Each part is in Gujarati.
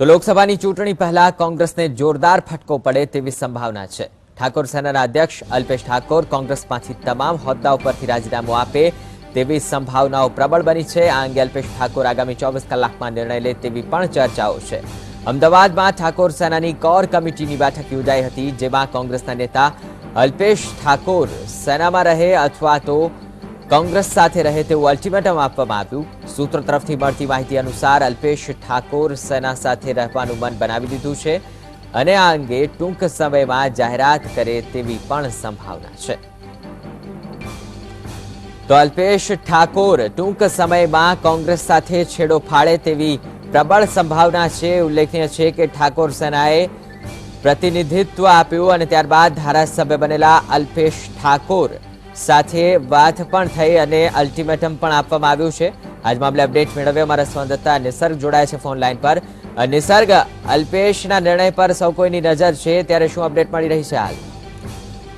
તો લોકસભાની ચૂંટણી પહેલા કોંગ્રેસને જોરદાર ફટકો પડે તેવી સંભાવના છે. ઠાકોર સેનાના અધ્યક્ષ અલ્પેશ ઠાકોર કોંગ્રેસમાંથી તમામ હોદ્દાઓ પરથી રાજીનામું આપે તેવી સંભાવનાઓ પ્રબળ બની છે. આ અંગે અલ્પેશ ઠાકોર આગામી ચોવીસ કલાકમાં નિર્ણય લે તેવી પણ ચર્ચાઓ છે. અમદાવાદમાં ઠાકોર સેનાની કોર કમિટીની બેઠક યોજાઈ હતી, જેમાં કોંગ્રેસના નેતા અલ્પેશ ઠાકોર સેનામાં રહે અથવા તો કોંગ્રેસ સાથે રહે તેવું અલ્ટિમેટમ આપવામાં આવ્યું. સૂત્રો તરફથી મળતી માહિતી અનુસાર અલ્પેશ ઠાકોર સેના સાથે રહેવાનું મન બનાવી દીધું છે અને આ અંગે ટૂંક સમયમાં જાહેરાત કરે તેવી પણ સંભાવના છે. તો અલ્પેશ ઠાકોર, ટૂંક સમયમાં કોંગ્રેસ સાથે છેડો ફાડે તેવી પ્રબળ સંભાવના છે. ઉલ્લેખનીય છે કે ઠાકોર સેનાએ પ્રતિનિધિત્વ આપ્યું અને ત્યારબાદ ધારાસભ્ય બનેલા અલ્પેશ ઠાકોર સાથે વાત પણ થઈ અને અલ્ટિમેટમ પણ આપવામાં આવ્યું છે. આજ મામલે અપડેટ મેળવ્યો. અમારા સંવાદદાતા નિસર્ગ જોડાયા છે ફોન લાઈન પર. નિસર્ગ, અલ્પેશના નિર્ણય પર સૌ કોઈની નજર છે. ત્યારે શું અપડેટ મળી રહી છે હાલ?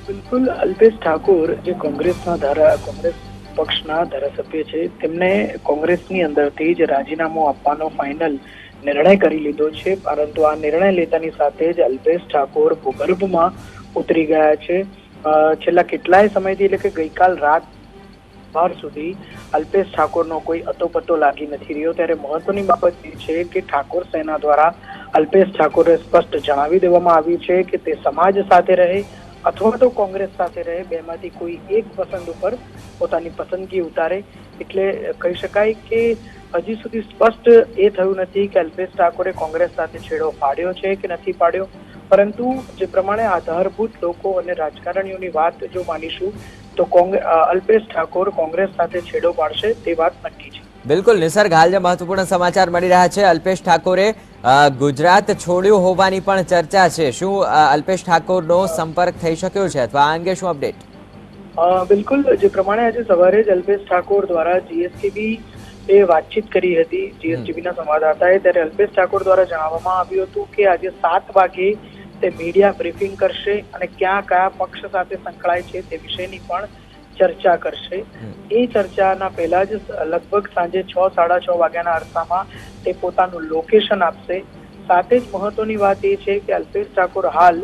બિલકુલ, અલ્પેશ ઠાકોર, જે કોંગ્રેસના ધારા, કોંગ્રેસ પક્ષના ધારાસભ્ય છે, તેમને કોંગ્રેસની અંદરથી જ રાજીનામું આપવાનો ફાઇનલ નિર્ણય કરી લીધો છે. પરંતુ આ નિર્ણય લેતાની સાથે જ અલ્પેશ ઠાકોર ભૂગર્ભમાં ઉતરી ગયા છે. છેલ્લા કેટલાય સમયથી એટલે કે ગઈકાલ રાત બાર સુધી અલ્પેશ ઠાકોરનો કોઈ અતોપતો લાગી નથી રહ્યો. ત્યારે મહત્વની બાબત એ છે કે ઠાકોર સેના દ્વારા અલ્પેશ ઠાકોરે સ્પષ્ટ જણાવી દેવામાં આવ્યું છે કે તે સમાજ સાથે રહે અથવા તો કોંગ્રેસ સાથે રહે. બેમાંથી કોઈ એક પસંદ ઉપર પોતાની પસંદગી ઉતારે. એટલે કહી શકાય કે હજી સુધી સ્પષ્ટ એ થયું નથી કે અલ્પેશ ઠાકોરે કોંગ્રેસ સાથે છેડો પાડ્યો છે કે નથી પાડ્યો. પરંતુ જે પ્રમાણે આધારભૂત લોકો અને રાજકારણીઓની વાત જો માનીશું તો અલ્પેશ ઠાકોર કોંગ્રેસ સાથે છેડો પાડશે તે વાત નક્કી છે. બિલકુલ નિસર્ગ હાલ જે મહત્વપૂર્ણ સમાચાર મળી રહ્યા છે. અલ્પેશ ઠાકોરે ગુજરાત છોડ્યું હોવાની પણ ચર્ચા છે. શું અલ્પેશ ઠાકોરનો સંપર્ક થઈ શક્યો છે અથવા આ અંગે શું અપડેટ? બિલકુલ જે પ્રમાણે આજે સવારે જ અલ્પેશ ઠાકોર દ્વારા જીએસટીબી એ વાતચીત કરી હતી જીએસટીબી ના સંવાદદાતાએ. ત્યારે અલ્પેશ ઠાકોર દ્વારા જણાવવામાં આવ્યું હતું કે આજે સાત વાગે તે મીડિયા બ્રીફિંગ કરશે અને ક્યાં કયા પક્ષ સાથે સંકળાય છે તે વિશેની પણ ચર્ચા કરશે. એ ચર્ચાના પહેલા જ લગભગ સાંજે છ સાડા છ વાગ્યાના અરસામાં તે પોતાનું લોકેશન આપશે. સાથે જ મહત્વની વાત એ છે કે અલ્પેશ ઠાકોર હાલ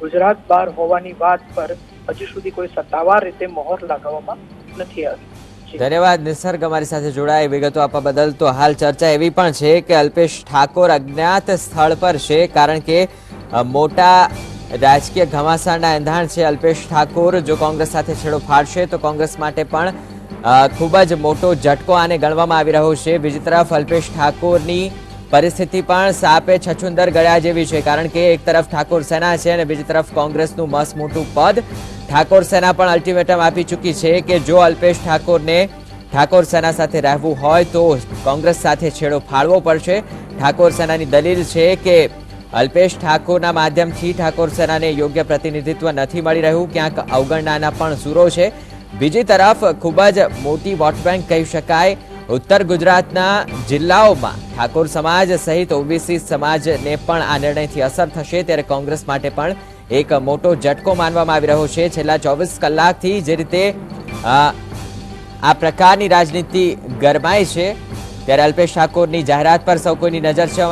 ગુજરાત બહાર હોવાની વાત પર હજુ સુધી કોઈ સત્તાવાર રીતે મોહર લગાવવામાં નથી આવી. ધન્યવાદ. નિસર્ગ અમારી સાથે જોડાય. વિગતો આપવા બદલ તો હાલ ચર્ચા એવી પણ છે કે અલ્પેશ ઠાકોર અજ્ઞાત સ્થળ પર છે કારણ કે મોટા રાજકીય ઘમાસાના એંધાણ છે અલ્પેશ ઠાકોર. જો કોંગ્રેસ સાથે છેડો ફાડશે તો કોંગ્રેસ માટે પણ ખૂબ જ મોટો ઝટકો આને ગણવામાં આવી રહ્યો છે. બીજી તરફ અલ્પેશ ઠાકોરની પરિસ્થિતિ પણ સાપે છછુંદર ગળ્યા જેવી છે, કારણ કે એક તરફ ઠાકોર સેના છે અને બીજી તરફ કોંગ્રેસનું મસ્ત મોટું પદ ઠાકોર સેના પણ અલ્ટિમેટમ આપી ચૂકી છે કે જો અલ્પેશ ઠાકોરને ઠાકોર સેના સાથે રહેવું હોય તો કોંગ્રેસ સાથે છેડો ફાળવો પડશે. ઠાકોર સેનાની દલીલ છે કે અલ્પેશ ઠાકોરના માધ્યમથી ઠાકોર સેનાને યોગ્ય પ્રતિનિધિત્વ નથી મળી રહ્યું. ક્યાંક અવગણનાના પણ સૂરો છે. બીજી તરફ ખૂબ જ મોટી વોટ બેંક કહી શકાય. ઉત્તર ગુજરાતના જિલ્લાઓમાં ઠાકોર સમાજ સહિત ઓબીસી સમાજને પણ આ નિર્ણયથી અસર થશે ત્યારે કોંગ્રેસ માટે પણ એક મોટો ઝટકો માનવામાં આવી રહ્યો છે. છેલ્લા ચોવીસ કલાકથી જે રીતે આ પ્રકારની રાજનીતિ ગરમાય છે, ત્યારે અલ્પેશ ઠાકોરની જાહેરાત પર સૌ કોઈની નજર છે.